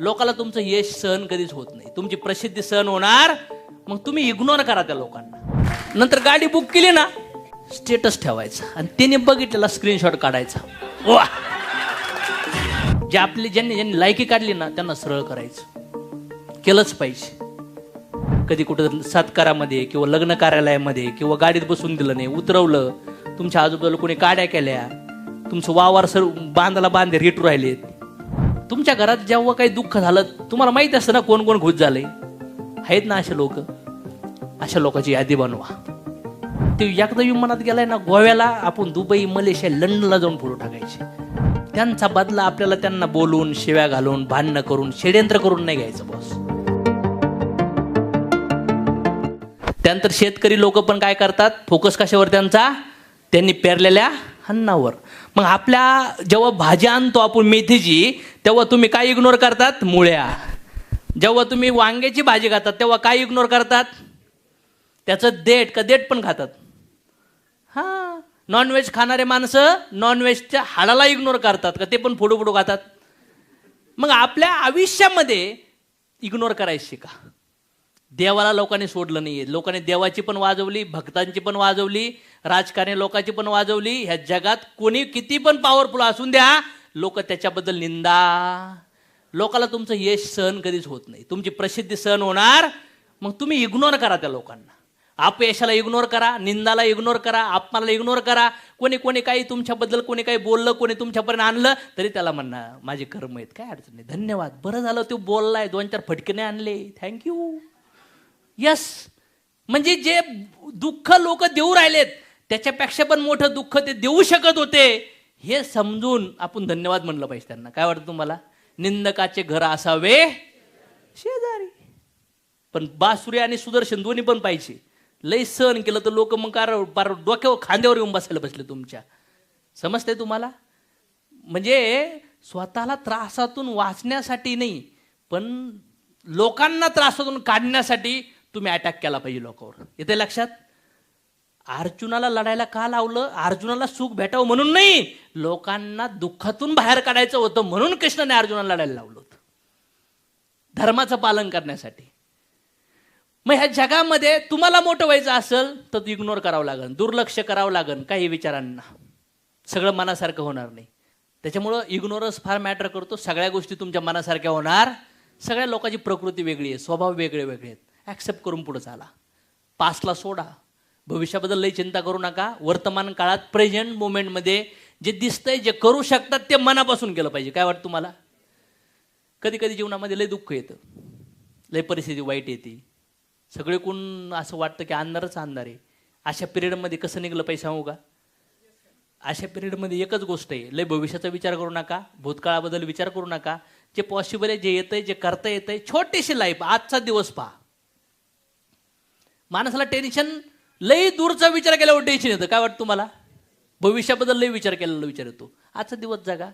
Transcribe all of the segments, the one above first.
लोकाला तुमचं यश सहन कधीच होत नाही. तुमची प्रसिद्धी सहन होणार. मग तुम्ही इग्नोर करा त्या लोकांना. नंतर गाडी बुक केली ना स्टेटस ठेवायचा. आणि त्याने बघितलेला स्क्रीनशॉट काढायचा. वा! जे आपली ज्यांनी ज्यांनी लायकी काढली ना त्यांना सरळ करायचं. केलंच पाहिजे. कधी कुठं सत्कारामध्ये किंवा लग्न कार्यालयामध्ये किंवा गाडीत बसून दिलं नाही उतरवलं. तुमच्या आजूबाजूला कोणी काड्या केल्या. तुमचं वावर सर बांधाला बांधे रेटू राहिलेत. तुमच्या घरात जेव्हा काही दुःख झालं तुम्हाला माहीत असतं ना कोण कोण खुश झाले? आहेत ना असे लोक? अशा लोकांची यादी बनवा. ते एकदा विमानात गेलाय ना गोव्याला आपण दुबई मलेशिया लंडनला जाऊन फोटो टाकायचे. त्यांचा बदला आपल्याला त्यांना बोलून शिव्या घालून भांडणं करून षड्यंत्र करून नाही घ्यायचं बॉस त्यानंतर शेतकरी लोक पण काय करतात? फोकस कशावर त्यांचा? त्यांनी पेरलेल्या अन्नावर मग आपल्या जेव्हा भाज्या आणतो आपण मेथीची तेव्हा तुम्ही काय इग्नोर करतात? मुळ्या. जेव्हा तुम्ही वांग्याची भाजी खातात तेव्हा काय इग्नोर करतात? त्याचं देठ का देठ पण खातात. हां. नॉनव्हेज खाणारे माणसं नॉनव्हेजच्या हाडाला इग्नोर करतात का ते पण फोडू फोडू खातात. मग आपल्या आयुष्यामध्ये इग्नोर करायची का देवाला लोकांनी सोडलं नाहीये. लोकांनी देवाची पण वाजवली भक्तांची पण वाजवली राजकारणी लोकांची पण वाजवली. ह्या जगात कोणी किती पण पॉवरफुल असून द्या लोक त्याच्याबद्दल निंदा. लोकाला तुमचं यश सहन कधीच होत नाही. तुमची प्रसिद्धी सहन होणार. मग तुम्ही इग्नोर करा त्या लोकांना. अपयशाला इग्नोर करा निंदाला इग्नोर करा अपमानाला इग्नोर करा. कोणी कोणी काही तुमच्याबद्दल कोणी काही बोललं कोणी तुमच्यापर्यंत आणलं तरी त्याला म्हणणार माझे कर्म आहेत काय अडचण नाही. धन्यवाद. बरं झालं तो बोललाय. दोन चार फटके आणले. थँक्यू यस म्हणजे जे दुःख लोक देऊ राहिलेत त्याच्यापेक्षा पण मोठं दुःख ते देऊ शकत होते हे समजून आपण धन्यवाद म्हणलं पाहिजे त्यांना. काय वाटतं तुम्हाला? निंदकाचे घर असावे शेजारी. पण बासुरी आणि सुदर्शन दोन्ही पण पाहिजे. लय सहन केलं तर लोक मग कार बार डोक्यावर खांद्यावर येऊन बसायला बसले तुमच्या. समजते तुम्हाला? म्हणजे स्वतःला त्रासातून वाचण्यासाठी नाही पण लोकांना त्रासातून काढण्यासाठी तुम्ही अटॅक केला पाहिजे लोकांवर. येते लक्षात? अर्जुनाला लढायला का लावलं? अर्जुनाला सुख भेटावं म्हणून नाही. लोकांना दुःखातून बाहेर काढायचं होतं म्हणून कृष्णाने अर्जुनाला लढायला लावलं होतं. धर्माचं पालन करण्यासाठी. मग ह्या जगामध्ये तुम्हाला मोठं व्हायचं असेल तर इग्नोर करावं लागेल दुर्लक्ष करावं लागेल काही विचारांना. सगळं मनासारखं होणार नाही. त्याच्यामुळं इग्नोरन्स फार मॅटर करतो. सगळ्या गोष्टी तुमच्या मनासारख्या होणार. सगळ्या लोकांची प्रकृती वेगळी आहे स्वभाव वेगळे वेगळे आहेत. ॲक्सेप्ट करून पुढे चाला. पास्टला सोडा. भविष्याबद्दल लई चिंता करू नका. वर्तमान काळात प्रेझेंट मुमेंटमध्ये जे दिसतंय जे करू शकतात ते मनापासून केलं पाहिजे. काय वाटतं तुम्हाला? कधी कधी जीवनामध्ये लय दुःख येतं. लय परिस्थिती वाईट येते. सगळे कोण असं वाटतं की अंधारच अंधार आहे. अशा पिरियडमध्ये कसं निघलं पाहिजे सांगू का? अशा पिरियडमध्ये एकच गोष्ट आहे. लय भविष्याचा विचार करू नका. भूतकाळाबद्दल विचार करू नका. जे पॉसिबल आहे जे येतंय जे करता येतंय छोटीशी लाईफ आजचा दिवस पहा. माणसाला टेन्शन लई दूरचा विचार केल्यावर टेन्शन येतं. काय वाटतं तुम्हाला? भविष्याबद्दल लई विचार केलेला विचार येतो. आजचा दिवस जागा.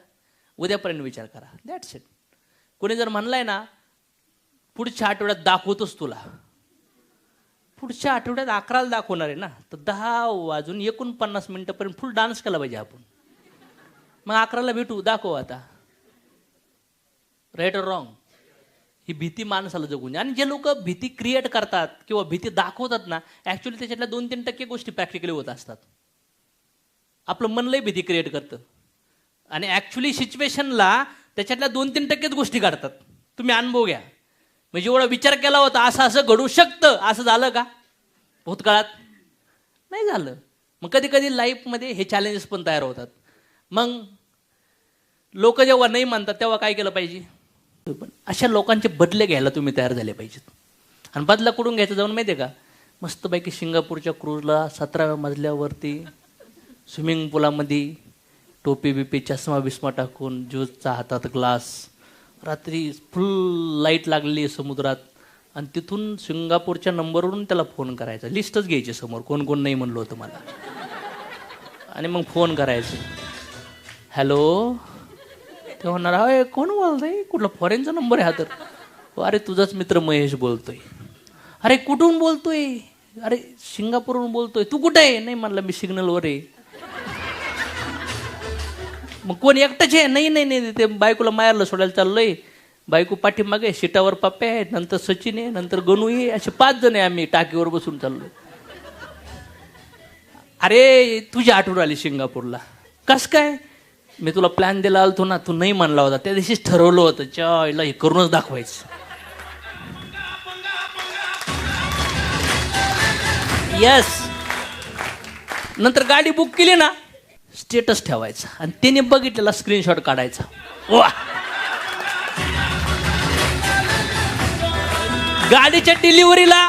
उद्यापर्यंत विचार करा. दॅट्स इट कोणी जर म्हणलाय ना पुढच्या आठवड्यात दाखवतोच तुला. पुढच्या आठवड्यात अकराला दाखवणार आहे ना. तर दहा वाजून एकोणपन्नास मिनटापर्यंत फुल डान्स केला पाहिजे आपण. मग अकराला भेटू. दाखव आता. राईट ऑर रॉंग ही भीती माणसाला जगून आणि जे लोक भीती क्रिएट करतात किंवा भीती दाखवतात ना ॲक्च्युली त्याच्यातल्या दोन तीन टक्के गोष्टी प्रॅक्टिकली होत असतात. आपलं मन भीती क्रिएट करतं. आणि ॲक्च्युली सिच्युएशनला त्याच्यातल्या दोन तीन टक्केच गोष्टी काढतात तुम्ही अनुभव घ्या. म्हणजे एवढा विचार केला होता असं असं घडू शकतं असं झालं का? भूतकाळात? नाही झालं. मग कधी कधी लाईफमध्ये हे चॅलेंजेस पण तयार होतात. मग लोक जेव्हा नाही मानतात तेव्हा काय केलं पाहिजे? पण. अशा लोकांचे बदले घ्यायला तुम्ही तयार झाले पाहिजेत. आणि बदला कुठून घ्यायचं जाऊन माहिती आहे का? मस्तपैकी सिंगापूरच्या क्रूजला सतराव्या मजल्यावरती स्विमिंग पुलामध्ये टोपी बिपी चष्मा बिस्मा टाकून ज्यूसचा हातात ग्लास. रात्री फुल लाइट लागलेली आहे समुद्रात. आणि तिथून सिंगापूरच्या नंबरवरून त्याला फोन करायचा. लिस्टच घ्यायची समोर. कोण कोण नाही म्हणलं होतं मला. आणि मग फोन करायचं. हॅलो? ते म्हणणार अरे कोण बोलतंय? कुठला फॉरेनचा नंबर आहे हा तर. हो, अरे तुझाच मित्र महेश बोलतोय. अरे कुठून बोलतोय? अरे सिंगापूरहून बोलतोय. तू कुठे आहे? नाही म्हणलं मी सिग्नलवर आहे. मग कोण एकटाच आहे? नाही नाही नाही ते बायकोला मायारला सोडायला चाललोय. बायको पाठीमागे शिटावर पप्पे आहे नंतर सचिन आहे नंतर गणू आहे असे पाच जण आहे आम्ही टाकीवर बसून चाललो अरे तुझी आठवण आली सिंगापूरला. कस काय? मी तुला प्लॅन दिला आलतो ना तू नाही म्हणला होता. त्या दिवशीच ठरवलं होतं चायला हे करूनच दाखवायचं. यस नंतर गाडी बुक केली ना स्टेटस ठेवायचा. आणि त्याने बघितलेला स्क्रीनशॉट काढायचा. वा गाडीच्या डिलिव्हरीला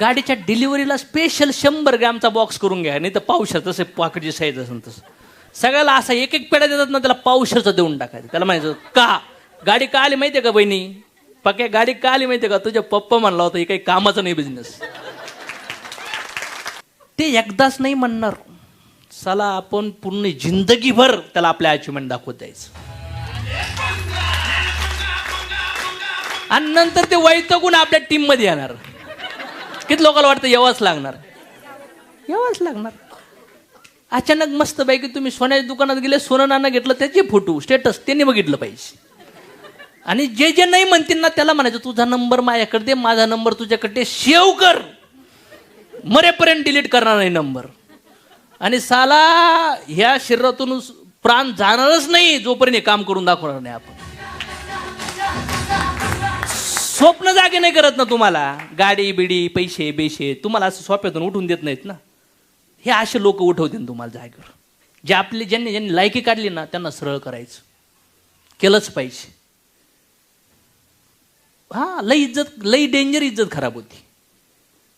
गाडीच्या डिलिव्हरीला स्पेशल शंभर ग्रॅमचा बॉक्स करून घ्या. नाही तर पावसात तसे पाकडची साईज असेल तसं. सगळ्याला असा एक एक पेढा देतात ना त्याला पावशाचं देऊन टाकायचं. त्याला माहिती का? गाडी का आली माहितीये का बहिणी? पक्या गाडी का आली माहितीये का? तुझ्या पप्पा म्हणला होता हे काही कामाचं नाही बिझनेस ते एकदाच नाही म्हणणार. चला आपण पूर्ण जिंदगीभर त्याला आपल्या अचिव्हमेंट दाखवत द्यायचं आणि नंतर ते वैतगुण आपल्या टीममध्ये येणार. किती लोकांना वाटतं यावंच लागणार. येवाच लागणार. अचानक मस्त पैकी तुम्ही सोन्याच्या दुकानात गेले सोनं नाणं घेतलं त्याचे फोटो स्टेटस त्यांनी बघितलं पाहिजे आणि जे जे नाही म्हणतील ना त्याला म्हणायचं तुझा नंबर माझ्याकडे दे माझा नंबर तुझ्याकडे सेव्ह कर. मरेपर्यंत डिलीट करणार नाही नंबर आणि साला ह्या शरीरातून प्राण जाणारच नाही जोपर्यंत काम करून दाखवणार नाही आपण. स्वप्न जागे नाही करत ना तुम्हाला. गाडी बिडी पैसे बेशे तुम्हाला असं सोप्यातून उठून देत नाहीत ना. हे असे लोक उठवतील तुम्हाला जागेवर. जे आपले ज्यांनी ज्यांनी लायकी काढली ना त्यांना सरळ करायचं. केलंच पाहिजे. हा लई इज्जत लई डेंजर इज्जत खराब होती.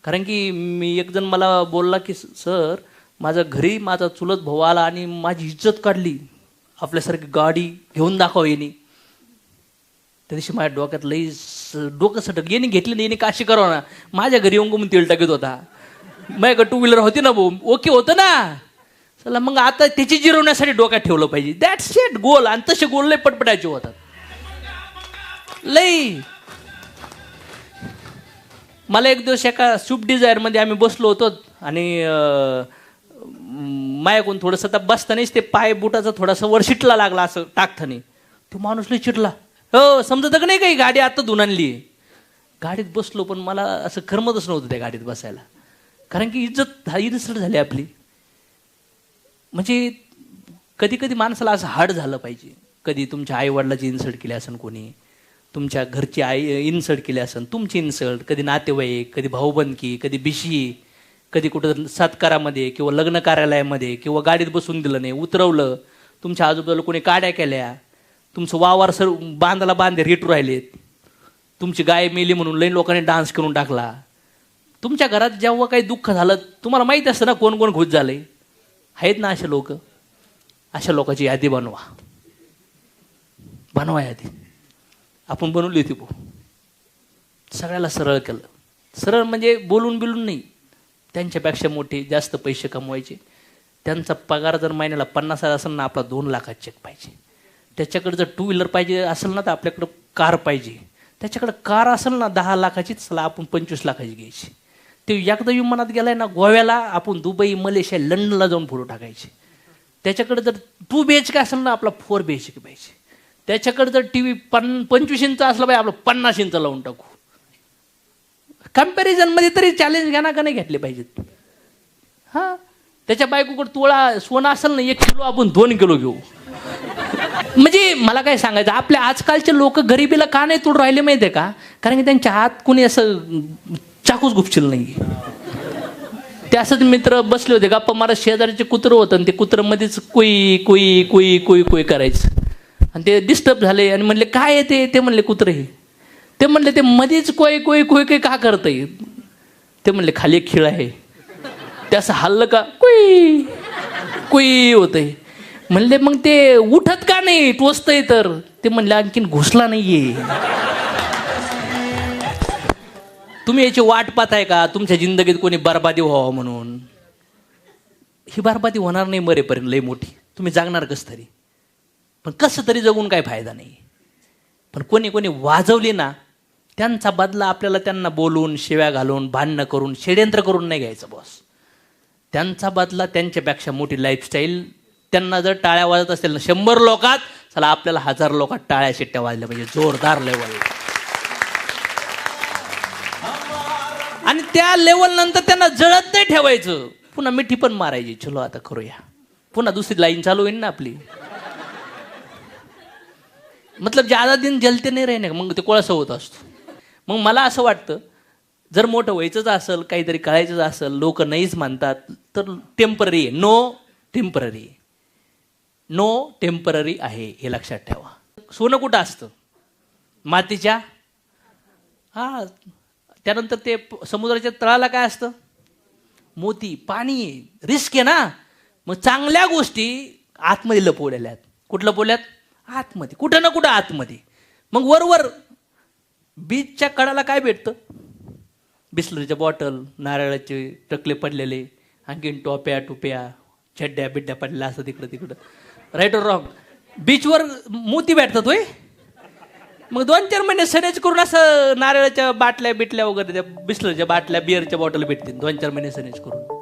कारण की मी एक जण मला बोलला की सर माझ्या घरी माझा चुलत भाऊ आला आणि माझी इज्जत काढली. आपल्यासारखी गाडी घेऊन दाखव येणे त्या दिवशी माझ्या डोक्यात लई स- डोकं सटक. येणे घेतली नाही येणे काशी करावं ना. माझ्या घरी येऊन म्हणून तेल टाकत होता. माझ्याकडे टू व्हीलर होती ना भाऊ? ओके होतं ना? चला मग आता त्याची जिरवण्यासाठी डोक्यात ठेवलं पाहिजे. That set goal. आणि तसे गोल लय पटपटायचे होतात. लई. मला एक दिवस एका स्विफ्ट डिझायरमध्ये आम्ही बसलो होतो आणि मायाकून थोडंसं आता बसतानाच ते पाय बुटाचा थोडासा वर शिटला लागला असं टाकताना. तो माणूस लई चिडला. हो समजत का नाही काही? गाडी आता धुवून गाडीत बसलो पण मला असं करमतच नव्हतं त्या गाडीत बसायला. कारण की इज्जत हा इन्सल्ट झाली आपली. म्हणजे कधी कधी माणसाला असं हार्ड झालं पाहिजे. कधी तुमच्या आईवडिलाची इन्सल्ट केली असेल कोणी तुमच्या घरची आई इन्सल्ट केली असेल तुमची इन्सल्ट कधी नातेवाईक कधी भाऊबंदकी कधी बिशी कधी कुठं सत्कारामध्ये किंवा लग्न कार्यालयामध्ये किंवा गाडीत बसून दिलं नाही उतरवलं तुमच्या आजूबाजूला कोणी काड्या केल्या तुमचं वावर सर बांधाला बांधे रेटू राहिलेत. तुमची गाय मेली म्हणून लई लोकांनी डान्स करून टाकला. तुमच्या घरात जेव्हा काही दुःख झालं तुम्हाला माहीत असतं ना कोण कोण खुश झाले? आहेत ना असे लोक? अशा लोकांची यादी बनवा. बनवा यादी. आपण बनवली होती भाऊ. सगळ्याला सरळ केलं. सरळ म्हणजे बोलून बिलून नाही. त्यांच्यापेक्षा मोठे जास्त पैसे कमवायचे. त्यांचा पगार जर महिन्याला पन्नास हजार असेल ना आपला दोन लाखात चेक पाहिजे. त्याच्याकडे जर टू व्हीलर पाहिजे असेल ना तर आपल्याकडं कार पाहिजे. त्याच्याकडं कार असेल ना दहा लाखाचीच चला आपण पंचवीस लाखाची घ्यायची. ते एकदा विमानात गेलाय ना गोव्याला आपण दुबई मलेशिया लंडनला जाऊन फोटो टाकायचे. त्याच्याकडे जर टू बी एच के असेल ना आपला फोर बी एच के पाहिजे. त्याच्याकडे जर टी व्ही पन पंचवीस इंच असला पाहिजे आपलं पन्नास इंच लावून टाकू. कम्पॅरिझनमध्ये तरी चॅलेंज घ्या ना का नाही घेतले पाहिजेत? हा? त्याच्या बायकोकडे तोळा सोनं असेल ना एक किलो आपण दोन किलो घेऊ. म्हणजे मला काय सांगायचं आपल्या आजकालचे लोक गरिबीला का नाही तोड राहिले माहिती आहे का? कारण की त्यांच्या हात कोणी असं चाकूच गुपशील नाही त्यासच मित्र बसले होते गप्पा मला शेजारीचे कुत्रं होतं आणि ते कुत्रं मध्येच कुई कुई कुई कुई कुई करायचं. आणि ते डिस्टर्ब झाले आणि म्हणले काय आहे ते? ते म्हणले कुत्रं हे. ते म्हणले ते मध्येच कोय कोय कोय कोय का करतंय? ते म्हणले खाली एक खिळ आहे. त्यास असं हल्लं का कुई कुई होतंय. म्हणले मग ते उठत का नाही? टोचतंय तर. ते म्हणले आणखीन घुसला नाहीये. तुम्ही याची वाट पाहताय का? तुमच्या जिंदगीत कोणी बरबादी व्हावं म्हणून? ही बरबादी होणार नाही मरेपर्यंत लई मोठी. तुम्ही जागणार कस तरी? पण कसं तरी जगून काय फायदा नाही. पण कोणी कोणी वाजवली ना त्यांचा बदला आपल्याला त्यांना बोलून शिव्या घालून भांडणं करून षड्यंत्र करून नाही घ्यायचं बॉस त्यांचा बदला त्यांच्यापेक्षा मोठी लाईफस्टाईल त्यांना जर टाळ्या वाजत असेल ना शंभर लोकात चला आपल्याला हजार लोकात टाळ्या शिट्ट्या वाजल्या पाहिजे. जोरदार लेवल आणि त्या लेवल नंतर त्यांना जळत नाही ठेवायचं. पुन्हा मिठी पण मारायची. चलो आता करूया. पुन्हा दुसरी लाईन चालू होईल ना आपली. मतलब ज्यादा दिन जलते नाही राहिने मग ते कोळसा होत असतो. मग मला असं वाटतं जर मोठं व्हायचंच असेल काहीतरी कळायचंच असेल लोक नाहीच मानतात तर टेंपररी आहे. नो टेंपररी नो टेंपररी आहे हे लक्षात ठेवा. सोनं कुठं असतं? मातीच्या? हा त्यानंतर ते प- समुद्राच्या तळाला काय असतं? मोती पाणी रिस्क आहे ना? मग चांगल्या गोष्टी आतमध्ये लपवलेल्या आहेत. कुठं लपवल्यात आतमध्ये. कुठं ना कुठं आतमध्ये. मग वरवर बीचच्या कडाला काय भेटतं? बिस्लरीच्या बॉटल नारळाचे टकले पडलेले आणखीन टोप्या टुप्या छड्ड्या बिड्ड्या पडलेल्या असं तिकडं तिकडं. राईट और रॉंग बीचवर मोती भेटतात होय? मग दोन चार महिने सनेज करून असं नारळाच्या बाटल्या बिटल्या वगैरे त्या बिस्लरीच्या बाटल्या बिअरच्या बॉटल भेटतील. दोन चार महिने सनेज करून.